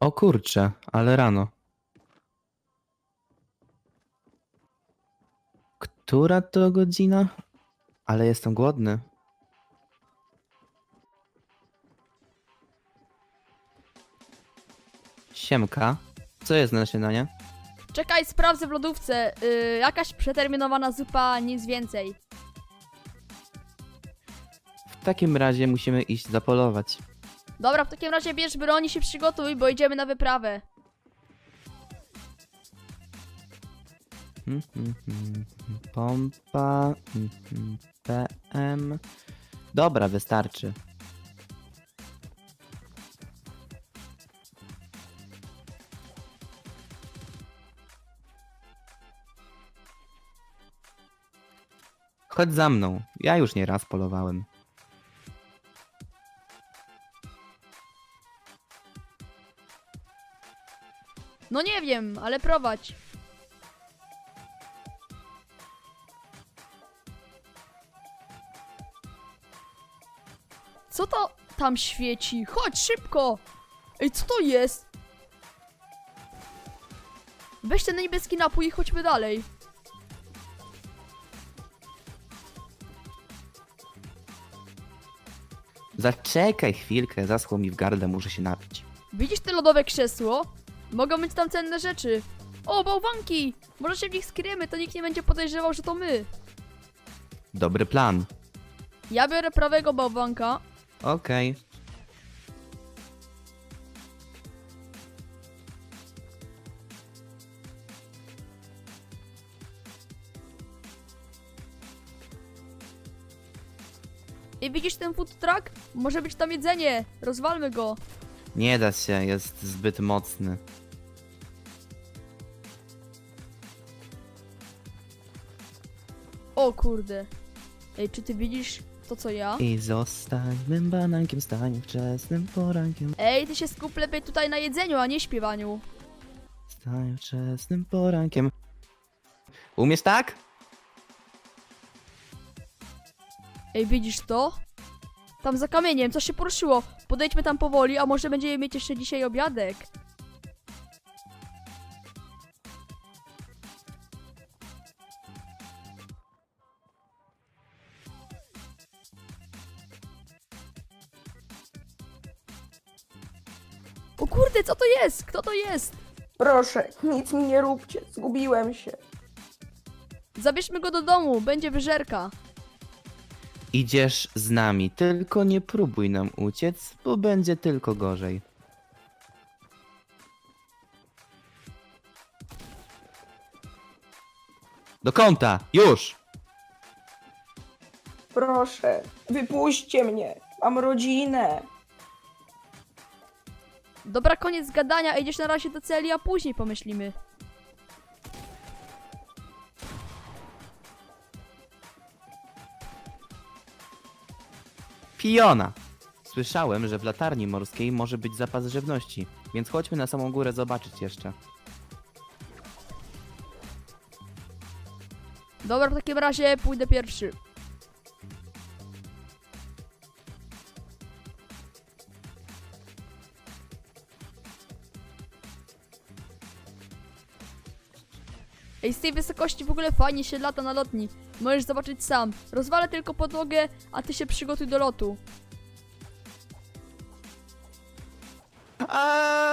O kurcze, ale rano. Która to godzina? Ale jestem głodny. Siemka. Co jest na śniadanie? Czekaj, sprawdzę w lodówce. Yy, jakaś przeterminowana zupa, nic więcej. W takim razie musimy iść zapolować. Dobra, w takim razie bierz broń i się przygotuj, bo idziemy na wyprawę. Mhm, Pompa. PM. Dobra, wystarczy. Chodź za mną. Ja już nie raz polowałem. No nie wiem, ale prowadź. Co to tam świeci? Chodź szybko! Ej, co to jest? Weź ten niebieski napój i chodźmy dalej. Zaczekaj chwilkę, zaschło mi w gardle, muszę się napić. Widzisz te lodowe krzesło? Mogą być tam cenne rzeczy. O, bałwanki! Może się w nich skryjemy, to nikt nie będzie podejrzewał, że to my. Dobry plan. Ja biorę prawego bałwanka. Okej. I widzisz ten food truck? Może być tam jedzenie. Rozwalmy go. Nie da się, jest zbyt mocny. O kurde. Ej, czy ty widzisz to co ja? I zostańmy banankiem, stań wczesnym porankiem. Ej, ty się skup lepiej tutaj na jedzeniu, a nie śpiewaniu. Stań wczesnym porankiem. Umiesz tak? Ej, widzisz to? Tam za kamieniem, coś się poruszyło. Podejdźmy tam powoli, a może będziemy mieć jeszcze dzisiaj obiadek. O kurde, co to jest? Kto to jest? Proszę, nic mi nie róbcie, zgubiłem się. Zabierzmy go do domu, będzie wyżerka. Idziesz z nami, tylko nie próbuj nam uciec, bo będzie tylko gorzej. Do kąta, już! Proszę, wypuśćcie mnie. Mam rodzinę. Dobra, koniec gadania, idziesz na razie do celi, a później pomyślimy. Piona! Słyszałem, że w latarni morskiej może być zapas żywności, więc chodźmy na samą górę zobaczyć jeszcze. Dobra, w takim razie pójdę pierwszy. Ej, z tej wysokości w ogóle fajnie się lata na lotni. Możesz zobaczyć sam. Rozwalę tylko podłogę, a ty się przygotuj do lotu. A!